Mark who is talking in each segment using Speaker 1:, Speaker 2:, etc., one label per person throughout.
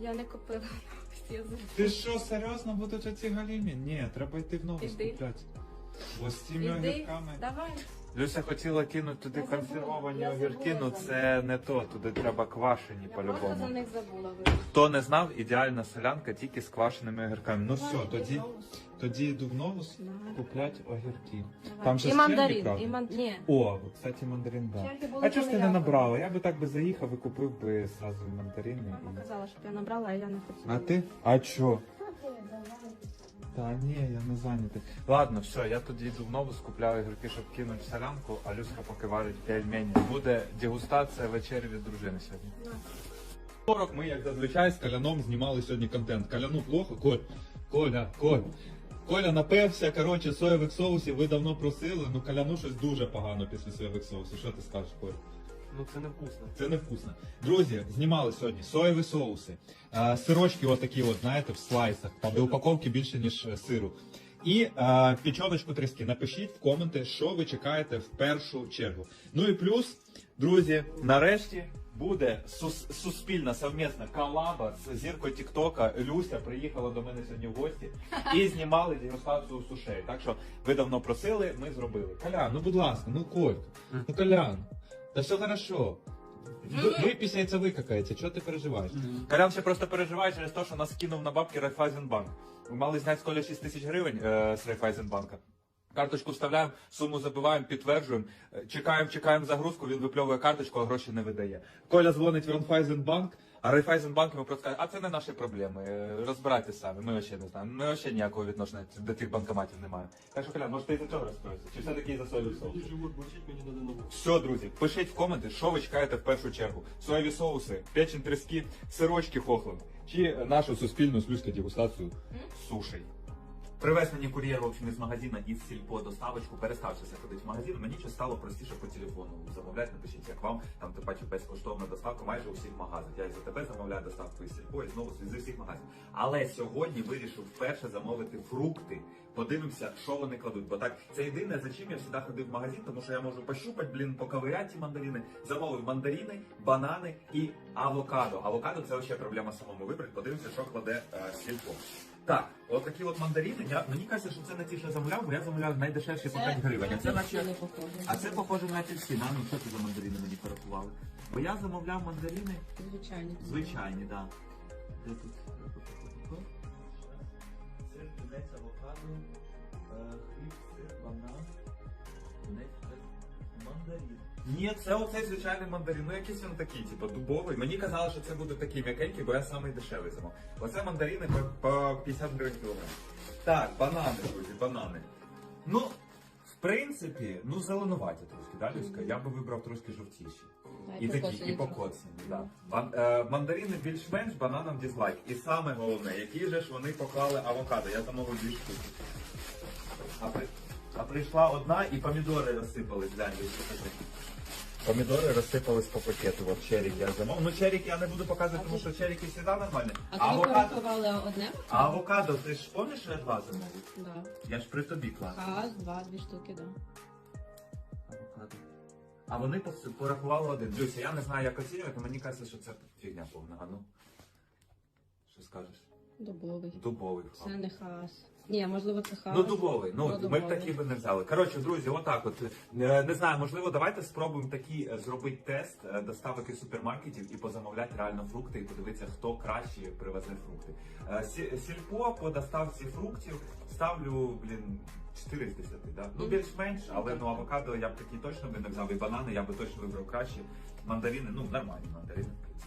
Speaker 1: Я не купила. Забула.
Speaker 2: Ти що, серйозно будуть оці галімі? Ні, треба йти в ногу
Speaker 1: Іди.
Speaker 2: скупляти. З цими огірками.
Speaker 1: давай.
Speaker 2: Люся хотіла кинути туди
Speaker 1: Я
Speaker 2: консервовані
Speaker 1: я
Speaker 2: огірки,
Speaker 1: забула
Speaker 2: ну це не то, туди треба квашені
Speaker 1: за
Speaker 2: по-любому.
Speaker 1: них забула.
Speaker 2: Хто не знав, ідеальна солянка тільки з квашеними огірками. Ну все, тоді, тоді йду в новус куплять огірки.
Speaker 1: Давай.
Speaker 2: Там же
Speaker 1: і мандарин, і ман... Ні.
Speaker 2: О, кстати, мандарин, да.
Speaker 1: Черги були
Speaker 2: А чого ж ти не набрала? Я би так би заїхав і купив би сразу мандарини.
Speaker 1: Мама
Speaker 2: і-
Speaker 1: казала, щоб я набрала, а я не хотіла.
Speaker 2: А ти? А чо? Та ні, я не зайнятий. Ладно, все, я тоді йду в нову, скупляю огірки, щоб кинути в солянку, а Люська поки варить пельмені. Буде дегустація вечері від дружини сьогодні.
Speaker 1: На.
Speaker 2: 40 ми, як зазвичай, з Каляном знімали сьогодні контент. Каляну плохо, Коль, Коля, Коль. Коля напевся, коротше, соєвих соусів, ви давно просили, ну Каляну щось дуже погано після соєвих соусів. Що ти скажеш, Коль?
Speaker 3: Ну це невкусно.
Speaker 2: Це невкусно. Друзі, знімали сьогодні соєві соуси, е, сирочки отакі, от, знаєте, в слайсах, там до упаковки більше, ніж е, сиру. І е, печоночку тріски. Напишіть в коменти, що ви чекаєте в першу чергу. Ну і плюс, друзі, нарешті буде сус- суспільна совмісна колаба з зіркою Тіктока. Люся приїхала до мене сьогодні в гості і знімали дегустацію сушей. Так що ви давно просили, ми зробили. Колян, ну будь ласка, ну Колька, ну Колян, да все хорошо. Ви, випісняється, викакається, чого ти переживаєш? Колян ще просто переживає через те, що нас кинув на бабки Райфайзенбанк. Ми мали зняти з Коля 6 тисяч гривень е, з Райфайзенбанка. Карточку вставляємо, суму забиваємо, підтверджуємо, е, чекаємо, чекаємо загрузку, він випльовує карточку, а гроші не видає. Коля дзвонить в Райфайзенбанк, а Райфайзенбанк йому просто каже, а це не наші проблеми, е, розбирайтеся самі, ми ще не знаємо. Ми ще ніякого відношення до тих банкоматів не маємо. Так що, Коля, може ти і за цього розповісти? Чи все-таки за соєві соус? Все, друзі, пишіть в коменти, що ви чекаєте в першу чергу. Соєві соуси, печень трески, сирочки хохлин чи нашу суспільну слюзьку дегустацію сушей. Привез мені кур'єр в общем, із магазину із сільпо доставочку, переставшися ходити в магазин. Мені щось стало простіше по телефону замовляти, напишіть, як вам там тим паче безкоштовна доставка майже у всіх магазинах. Я і за тебе замовляю доставку із сільпо і знову зі всіх магазинів. Але сьогодні вирішив вперше замовити фрукти. Подивимося, що вони кладуть. Бо так це єдине, за чим я завжди ходив в магазин, тому що я можу пощупати, блін, поковиряти ті мандарини. Замовив мандарини, банани і авокадо. Авокадо це ще проблема самому вибрати. Подивимося, що кладе е, сільпо. Так, от такі от мандарини. Я мені кажеться, що це не ті, що я замовляв, бо я замовляв найдешевші по 5 гривень. А це наче
Speaker 1: похоже.
Speaker 2: а це похоже на апельсин. А ну що це за мандарини мені порахували? Бо я замовляв мандарини
Speaker 1: Звичайно.
Speaker 2: звичайні, так. Де тут? Сир, тунець, авокадо, е, хліб, сир, банан, тунець, мандарин. Ні, це оцей звичайний мандарин. Ну якийсь він такий, типу, дубовий. Мені казали, що це буде такий м'якенький, бо я самий дешевий замов. Оце мандарини по, по 50 гривень кілограм. Так, банани, друзі, банани. Ну, в принципі, ну зеленуваті трошки, да, Люська? Я би вибрав трошки жовтіші. І такі, і покоцані, да. Бан- е, мандарини більш-менш, бананам дізлайк. І саме головне, які же ж вони поклали авокадо. Я замовив дві штуки. А, при... а прийшла одна і помідори розсипались, глянь, покажи. Помідори розсипались по пакету. От черік я замовив. Ну черік я не буду показувати, тому що черіки завжди нормальні.
Speaker 1: А
Speaker 2: авокадо,
Speaker 1: порахували одне?
Speaker 2: а авокадо, ти ж пам'ятаєш, що я два замовив?
Speaker 1: Да.
Speaker 2: Я ж при тобі клав.
Speaker 1: Раз, два, дві штуки, да.
Speaker 2: Авокадо. А вони пос- порахували один. Дивіться, я не знаю, як оцінювати, мені кажеться, що це фігня повна. А ну. Що скажеш?
Speaker 1: Дубовий.
Speaker 2: Дубовий.
Speaker 1: Це не хас. Ні, можливо, це хас.
Speaker 2: Ну, дубовий. Ну,
Speaker 1: Ну,
Speaker 2: ми б такі би не взяли. Коротше, друзі, отак от. Е, Не знаю, можливо, давайте спробуємо такі е, зробити тест е, доставок із супермаркетів і позамовляти реально фрукти і подивитися, хто краще привезе фрукти. Е, сі- Сільпо по доставці фруктів ставлю, блін, 4 з 10, да? Ну, більш-менш, але ну авокадо я б такі точно би не взяв, і банани я би точно вибрав краще. Мандарини, ну, нормальні мандарини, в принципі.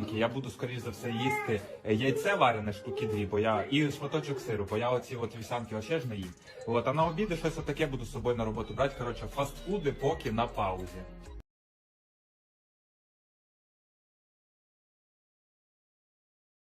Speaker 2: Сніданки я буду скоріш за все їсти е, яйце варене штуки дві, бо я і шматочок сиру, бо я оці от вівсянки вообще ж не їм. От а на обіди щось таке буду з собою на роботу брати. Коротше, фастфуди поки на паузі.